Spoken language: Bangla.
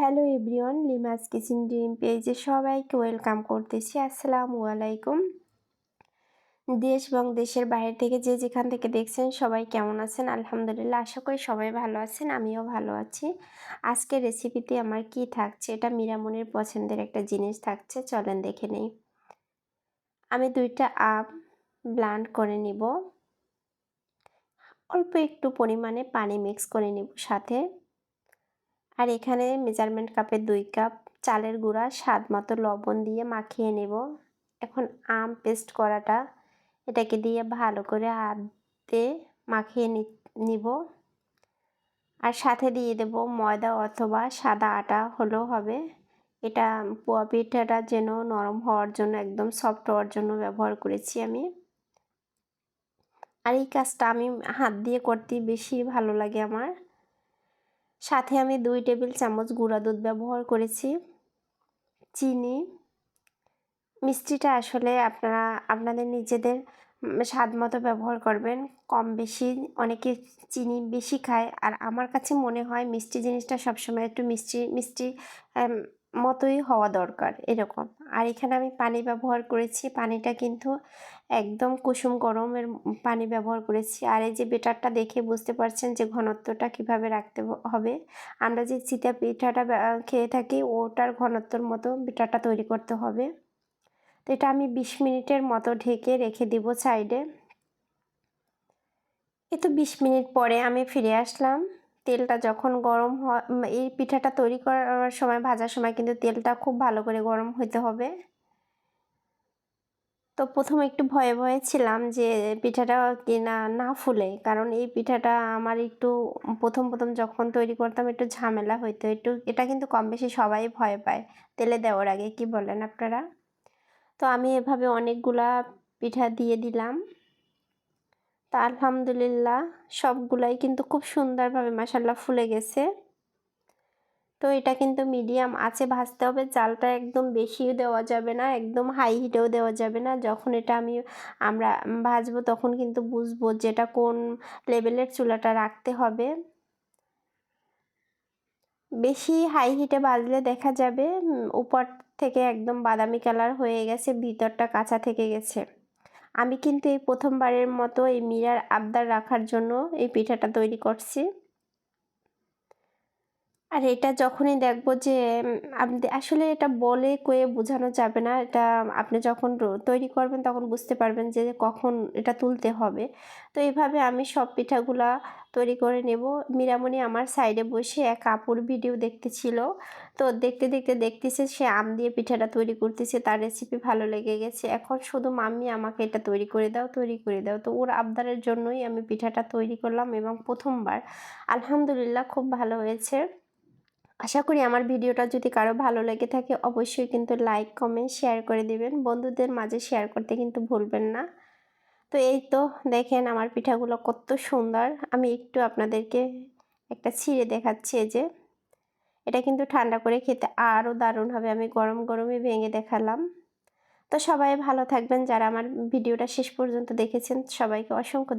Hello everyone Lima's kitchen dream পেজে সবাইকে ওয়েলকাম করতেছি। আসসালামু আলাইকুম। দেশ এবং দেশের বাইরে থেকে যে যেখান থেকে দেখছেন, সবাই কেমন আছেন? আলহামদুলিল্লাহ, আশা করি সবাই ভালো আছেন, আমিও ভালো আছি। আজকের রেসিপিতে আমার কি থাকছে? এটা মীরামনির পছন্দের একটা জিনিস থাকছে, চলেন দেখে নেই। আমি দুইটা আম ব্লান্ড করে নিব। অল্প একটু পরিমাণে পানি মিক্স করে নিব সাথে। আর এখানে মেজারমেন্ট কাপের দুই কাপ চালের গুঁড়া, স্বাদ মতো লবণ দিয়ে মাখিয়ে নেব। এখন আম পেস্ট করাটা, এটাকে দিয়ে ভালো করে হাত দিয়ে মাখিয়ে নিব। আর সাথে দিয়ে দেব ময়দা অথবা সাদা আটা হলেও হবে। এটা পোয়া পিঠাটা যেন নরম হওয়ার জন্য, একদম সফট হওয়ার জন্য ব্যবহার করেছি আমি। আর এই কাজটা আমি হাত দিয়ে করতে বেশি ভালো লাগে আমার। সাথে আমি দুই টেবিল চামচ গুঁড়া দুধ ব্যবহার করেছি। চিনি। মিষ্টিটা আসলে আপনারা, আপনাদের নিজেদের স্বাদ মতো ব্যবহার করবেন। কম বেশি, অনেকে চিনি বেশি খায়। আর আমার কাছে মনে হয় মিষ্টি জিনিসটা সবসময় একটু মিষ্টি মিষ্টি মতোই হওয়া দরকার, এরকম। আর এখানে আমি পানি ব্যবহার করেছি। পানিটা কিন্তু একদম কুসুম গরমের পানি ব্যবহার করেছি। আর এই যে বেটারটা দেখে বুঝতে পারছেন যে ঘনত্বটা কীভাবে রাখতে হবে। আমরা যে চিতা পিঠাটা খেয়ে থাকি ওটার ঘনত্বর মতো বেটারটা তৈরি করতে হবে। তো এটা আমি বিশ মিনিটের মতো ঢেকে রেখে দিব সাইডে। এ তো বিশ মিনিট পরে আমি ফিরে আসলাম। তেলটা যখন গরম হয় এই পিঠাটা তৈরি করার সময়, ভাজার সময় কিন্তু তেলটা খুব ভালো করে গরম হতে হবে। তো প্রথমে একটু ভয়ে ভয়ে ছিলাম যে পিঠাটা কিনা না ফুলে। কারণ এই পিঠাটা আমার একটু প্রথম প্রথম যখন তৈরি করতাম একটু ঝামেলা হইতো। একটু, এটা কিন্তু কম বেশি সবাই ভয় পায়। তেলে দেওয়ার আগে কি বলেন আপনারা? তো আমি এভাবে অনেকগুলা পিঠা দিয়ে দিলাম। তা আলহামদুলিল্লাহ সবগুলাই কিন্তু খুব সুন্দরভাবে মাসাল্লাহ ফুলে গেছে। তো এটা কিন্তু মিডিয়াম আছে, ভাজতে হবে। চালটা একদম বেশিও দেওয়া যাবে না, একদম হাই হিটেও দেওয়া যাবে না। যখন এটা আমি, আমরা ভাজবো তখন কিন্তু বুঝব যেটা কোন লেভেলের চুলাটা রাখতে হবে। বেশি হাই হিটে বাজলে দেখা যাবে উপর থেকে একদম বাদামি কালার হয়ে গেছে, ভিতরটা কাঁচা থেকে গেছে। আমি কিন্তু এই প্রথমবারের মতো এই মিরার আবদার রাখার জন্য এই পিঠাটা তৈরি করছি। আর এটা যখনই দেখব যে আপনি আসলে এটা বলে কয়ে বোঝানো যাবে না। এটা আপনি যখন তৈরি করবেন তখন বুঝতে পারবেন যে, কখন এটা তুলতে হবে। তো এইভাবে আমি সব পিঠাগুলা তৈরি করে নেব। মিরামণি আমার সাইডে বসে এক আপুর ভিডিও দেখতেছিল। তো দেখতে দেখতে, দেখতেছে সে আম দিয়ে পিঠাটা তৈরি করতেছে। তার রেসিপি ভালো লেগে গেছে। এখন শুধু মাম্মি আমাকে এটা তৈরি করে দাও, তৈরি করে দাও। তো ওর আবদারের জন্যই আমি পিঠাটা তৈরি করলাম এবং প্রথমবার। আলহামদুলিল্লাহ খুব ভালো হয়েছে। আশা করি আমার ভিডিওটা যদি কারও ভালো লেগে থাকে, অবশ্যই কিন্তু লাইক কমেন্ট শেয়ার করে দেবেন। বন্ধুদের মাঝে শেয়ার করতে কিন্তু ভুলবেন না। তো এই তো দেখেন আমার পিঠাগুলো কত সুন্দর। আমি একটু আপনাদেরকে একটা ছিঁড়ে দেখাচ্ছি যে। এটা কিন্তু ঠান্ডা করে খেতে আরও দারুণ হবে। আমি গরম গরমে ভেঙে দেখালাম। তো সবাই ভালো থাকবেন। যারা আমার ভিডিওটা শেষ পর্যন্ত দেখেছেন, সবাইকে অসংখ্য